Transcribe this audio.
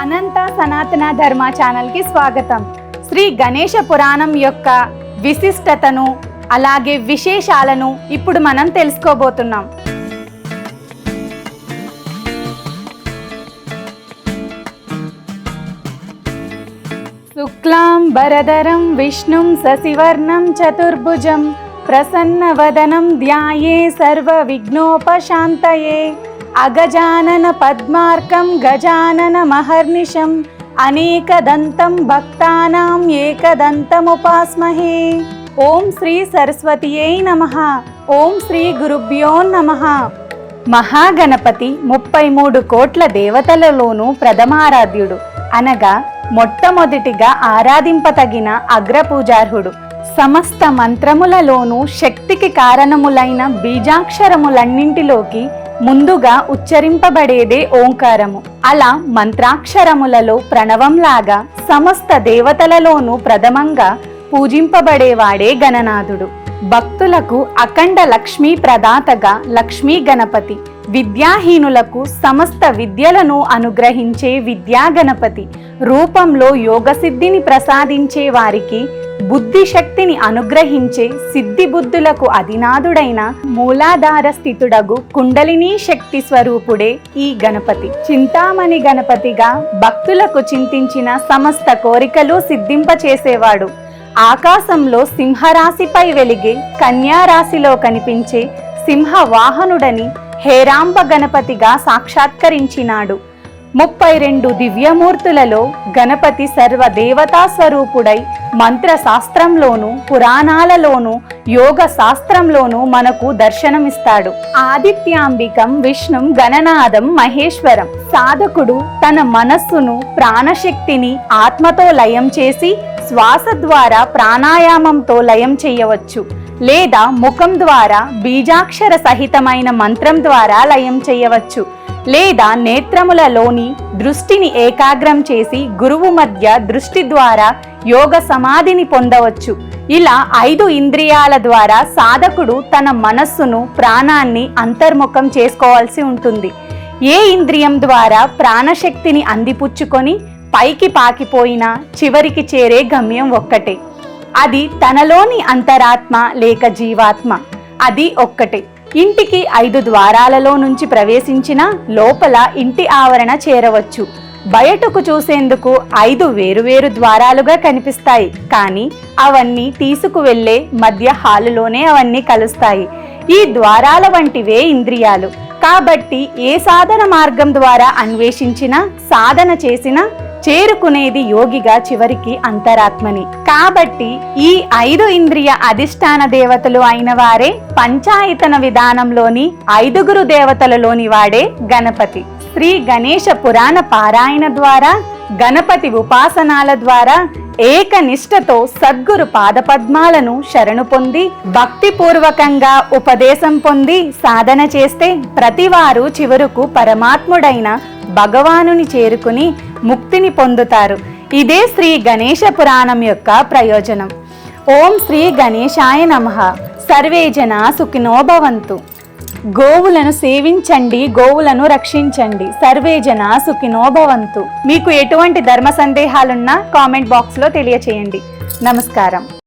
అనంత సనాతన ధర్మ ఛానల్కి స్వాగతం. శ్రీ గణేష పురాణం యొక్క విశిష్టతను అలాగే విశేషాలను ఇప్పుడు మనం తెలుసుకోబోతున్నాం. శుక్లాం భరధరం విష్ణుం శశివర్ణం చతుర్భుజం ప్రసన్నవదనం ధ్యాయే సర్వ విఘ్నోపశాంతయే అగజానన పద్మార్కం గజానన మహర్నిశం అనేకదంతం భక్తానాం ఏకదంతముపాస్మహే. ఓం శ్రీ సరస్వతియై నమః. ఓం శ్రీ గురుభ్యో నమః. మహాగణపతి ముప్పై మూడు కోట్ల దేవతలలోనూ ప్రథమారాధ్యుడు. అనగా మొట్టమొదటిగా ఆరాధింపతగిన అగ్రపూజార్హుడు. సమస్త మంత్రములలోనూ శక్తికి కారణములైన బీజాక్షరములన్నింటిలోకి ముందుగా ఉచ్చరింపబడేదే ఓంకారము. అలా మంత్రాక్షరములలో ప్రణవంలాగా సమస్త దేవతలలోనూ ప్రథమంగా పూజింపబడేవాడే గణనాథుడు. భక్తులకు అఖండ లక్ష్మీ ప్రదాతగా లక్ష్మీ గణపతి విద్యాహీనులకు సమస్త విద్యలను అనుగ్రహించే విద్యా గణపతి రూపంలో యోగసిద్ధిని ప్రసాదించే వారికి బుద్ధి శక్తిని అనుగ్రహించే సిద్ధి బుద్ధులకు అధినాథుడైన మూలాధార స్థితుడగు కుండలినీ శక్తి స్వరూపుడే ఈ గణపతి. చింతామణి గణపతిగా భక్తులకు చింతించిన సమస్త కోరికలు సిద్ధింపచేసేవాడు. ఆకాశంలో సింహరాశిపై వెలిగే కన్యారాశిలో కనిపించే సింహ వాహనుడని హేరాంబ గణపతిగా సాక్షాత్కరించినాడు. ముప్పై రెండు దివ్యమూర్తులలో గణపతి సర్వదేవతా స్వరూపుడై మంత్రశాస్త్రంలోనూ పురాణాలలోనూ యోగ శాస్త్రంలోనూ మనకు దర్శనమిస్తాడు. ఆదిత్యాంబికం విష్ణుం గణనాదం మహేశ్వరం. సాధకుడు తన మనస్సును ప్రాణశక్తిని ఆత్మతో లయం చేసి శ్వాస ద్వారా ప్రాణాయామంతో లయం చేయవచ్చు లేదా ముఖం ద్వారా బీజాక్షర సహితమైన మంత్రం ద్వారా లయం చేయవచ్చు లేదా నేత్రములలోని దృష్టిని ఏకాగ్రం చేసి గురువు మధ్య దృష్టి ద్వారా యోగ సమాధిని పొందవచ్చు. ఇలా ఐదు ఇంద్రియాల ద్వారా సాధకుడు తన మనస్సును ప్రాణాన్ని అంతర్ముఖం చేసుకోవాల్సి ఉంటుంది. ఏ ఇంద్రియం ద్వారా ప్రాణశక్తిని అందిపుచ్చుకొని పైకి పాకిపోయినా చివరికి చేరే గమ్యం ఒక్కటే. అది తనలోని అంతరాత్మ లేక జీవాత్మ. అది ఒక్కటే. ఇంటికి ఐదు ద్వారాలలో నుంచి ప్రవేశించిన లోపల ఇంటి ఆవరణ చేరవచ్చు. బయటకు చూసేందుకు ఐదు వేరువేరు ద్వారాలుగా కనిపిస్తాయి. కానీ అవన్నీ తీసుకువెళ్ళే మధ్య హాలులోనే అవన్నీ కలుస్తాయి. ఈ ద్వారాల వంటివే ఇంద్రియాలు. కాబట్టి ఏ సాధన మార్గం ద్వారా అన్వేషించినా సాధన చేసినా చేరుకునేది యోగిగా చివరికి అంతరాత్మని. కాబట్టి ఈ ఐదు ఇంద్రియ అధిష్టాన దేవతలు అయిన వారే పంచాయతన విధానంలోని ఐదుగురు దేవతలలోని వాడే గణపతి. శ్రీ గణేష పురాణ పారాయణ ద్వారా గణపతి ఉపాసనాల ద్వారా ఏకనిష్టతో సద్గురు పాదపద్మాలను శరణు పొంది భక్తిపూర్వకంగా ఉపదేశం పొంది సాధన చేస్తే ప్రతివారు చివరకు పరమాత్ముడైన భగవానుని చేరుకుని ముక్తిని పొందుతారు. ఇదే శ్రీ గణేష పురాణం యొక్క ప్రయోజనం. ఓం శ్రీ గణేశాయ నమ. సర్వే జన సుఖినోభవంతు గోవులను సేవించండి గోవులను రక్షించండి. సర్వే జన సుఖినోభవంతు మీకు ఎటువంటి ధర్మ సందేహాలున్నా కామెంట్ బాక్స్లో తెలియచేయండి. నమస్కారం.